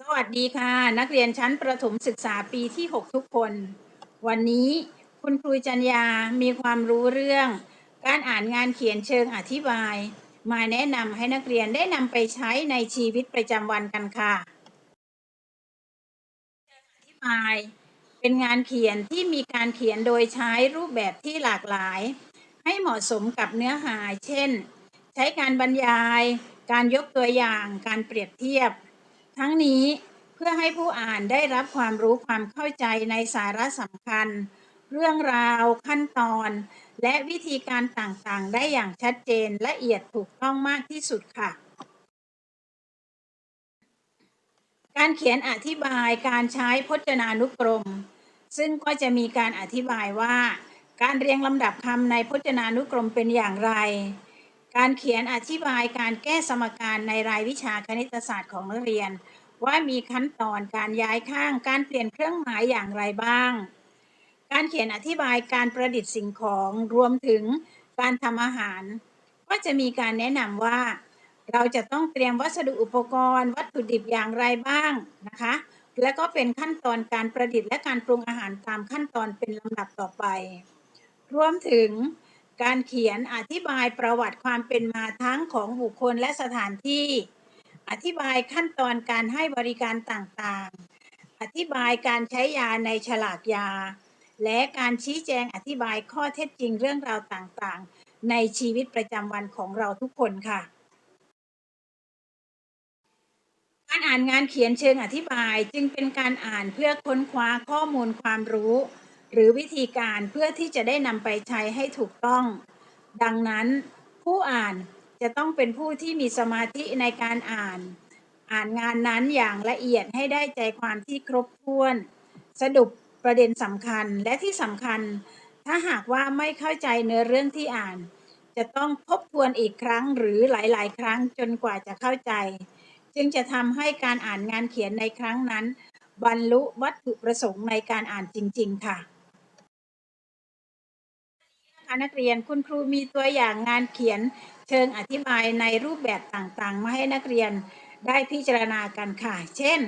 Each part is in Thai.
สวัสดีค่ะ นักเรียนชั้นประถมศึกษาปีที่ 6 ทุกคน วันนี้คุณครูจัญญามีความรู้เรื่อง การอ่านงานเขียนเชิงอธิบาย มาแนะนำให้นักเรียนได้นำไปใช้ในชีวิตประจำวันกันค่ะอธิบาย เป็นงานเขียนที่มีการเขียนโดยใช้รูปแบบที่หลากหลาย ให้เหมาะสมกับเนื้อหา เช่น ใช้การบรรยาย การยกตัวอย่าง การเปรียบเทียบ ทั้งนี้เพื่อให้ผู้อ่านได้รับความรู้ความเข้าใจในสาระสำคัญ เรื่องราวขั้นตอน และวิธีการต่างๆ ได้อย่างชัดเจนละเอียดถูกต้องมากที่สุดค่ะ การเขียนอธิบายการใช้พจนานุกรม ซึ่งก็จะมีการอธิบายว่า การเรียงลำดับคำในพจนานุกรมเป็นอย่างไร การเขียนอธิบายการแก้สมการในรายวิชาคณิตศาสตร์ของนักเรียน ว่ามีขั้นตอนการย้ายข้างการเปลี่ยนเครื่องหมายอย่างไรบ้าง การเขียนอธิบายการประดิษฐ์สิ่งของรวมถึงการทำอาหาร ก็จะมีการแนะนำว่า เราจะต้องเตรียมวัสดุอุปกรณ์ วัตถุดิบอย่างไรบ้างนะคะ และก็เป็นขั้นตอนการประดิษฐ์และการปรุงอาหารตามขั้นตอนเป็นลำดับต่อไป รวมถึง การเขียนอธิบายประวัติความเป็นมาทั้งของบุคคลและสถานที่ อธิบายขั้นตอนการให้บริการต่างๆ อธิบายการใช้ยาในฉลากยา และการชี้แจงอธิบายข้อเท็จจริงเรื่องราวต่างๆ ในชีวิตประจำวันของเราทุกคนค่ะ การอ่านงานเขียนเชิงอธิบายจึงเป็นการอ่านเพื่อค้นคว้าข้อมูลความรู้ หรือวิธีการเพื่อที่จะได้นำไปใช้ให้ถูกต้อง ดังนั้นผู้อ่านจะต้องเป็นผู้ที่มีสมาธิในการอ่าน อ่านงานนั้นอย่างละเอียดให้ได้ใจความที่ครบถ้วน สรุปประเด็นสำคัญและที่สำคัญ ถ้าหากว่าไม่เข้าใจเนื้อเรื่องที่อ่าน จะต้องทบทวนอีกครั้งหรือหลาย ๆ ครั้งจนกว่าจะเข้าใจ จึงจะทำให้การอ่านงานเขียนในครั้งนั้น บรรลุวัตถุประสงค์ในการอ่านจริง ๆ ค่ะค่ะ นักเรียนคุณครูมีตัวอย่างงานเขียนเชิงอธิบายในรูปแบบต่างๆ มาให้นักเรียนได้พิจารณากันค่ะ เช่น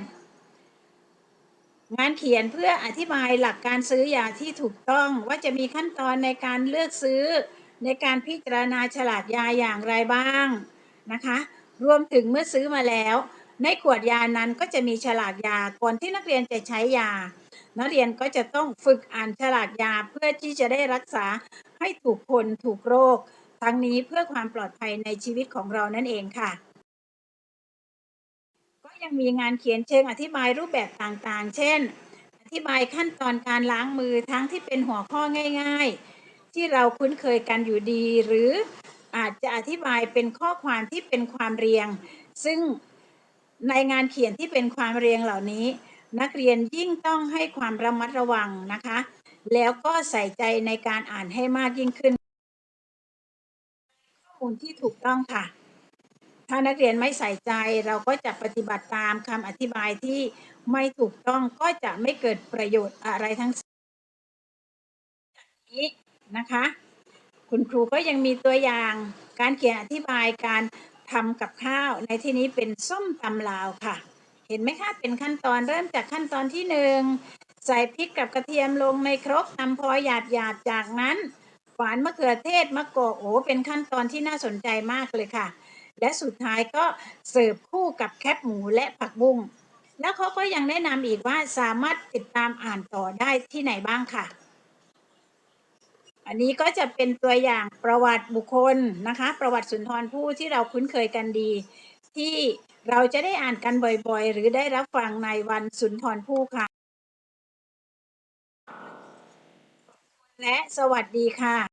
งานเขียนเพื่ออธิบายหลักการซื้อยาที่ถูกต้องว่าจะมีขั้นตอนในการเลือกซื้อ ในการพิจารณาฉลากยาอย่างไรบ้างนะคะ รวมถึงเมื่อซื้อมาแล้ว ในขวดยานั้นก็จะมีฉลากยาก่อนที่นักเรียนจะใช้ยานักเรียนก็จะต้องฝึกอ่านฉลากยาเพื่อที่จะได้รักษา ให้ถูกคนถูกโรค ทั้งนี้เพื่อความปลอดภัยในชีวิตของเรานั่นเองค่ะ ก็ยังมีงานเขียนเชิงอธิบายรูปแบบต่างๆ เช่น อธิบายขั้นตอนการล้างมือทั้งที่เป็นหัวข้อง่าย ๆ ที่เราคุ้นเคยกันอยู่ดี หรืออาจจะอธิบายเป็นข้อความที่เป็นความเรียง ซึ่งในงานเขียนที่เป็นความเรียงเหล่านี้ นักเรียนยิ่งต้องให้ความระมัดระวังนะคะ แล้วก็ใส่ใจในการอ่านให้มากยิ่งขึ้น ข้อมูลที่ถูกต้องค่ะ ถ้านักเรียนไม่ใส่ใจเราก็จะปฏิบัติตามคำอธิบายที่ไม่ถูกต้องก็จะไม่เกิดประโยชน์อะไรทั้งสิ้นนี้นะคะ คุณครูก็ยังมีตัวอย่างการเขียนอธิบายการทำกับข้าวในที่นี้เป็นส้มตำลาวค่ะ เห็นไหมคะเป็นขั้นตอนเริ่มจากขั้นตอนที่หนึ่ง ใส่พริกกับกระเทียมลงในครกทำพอหยาดหยาดๆจากนั้นฝานมะเขือเทศมะกอกโอ้เป็นขั้นตอนที่น่าสนใจมากเลยค่ะ และสุดท้ายก็เสิร์ฟคู่กับแคบหมูและผักบุ้งแล้วเขาก็ยังแนะนำอีกว่าสามารถติดตามอ่านต่อได้ที่ไหนบ้างค่ะ อันนี้ก็จะเป็นตัวอย่างประวัติบุคคลนะคะ ประวัติสุนทรภู่ที่เราคุ้นเคยกันดี ที่เราจะได้อ่านกันบ่อยๆ หรือได้รับฟังในวันสุนทรภู่ค่ะ และสวัสดีค่ะ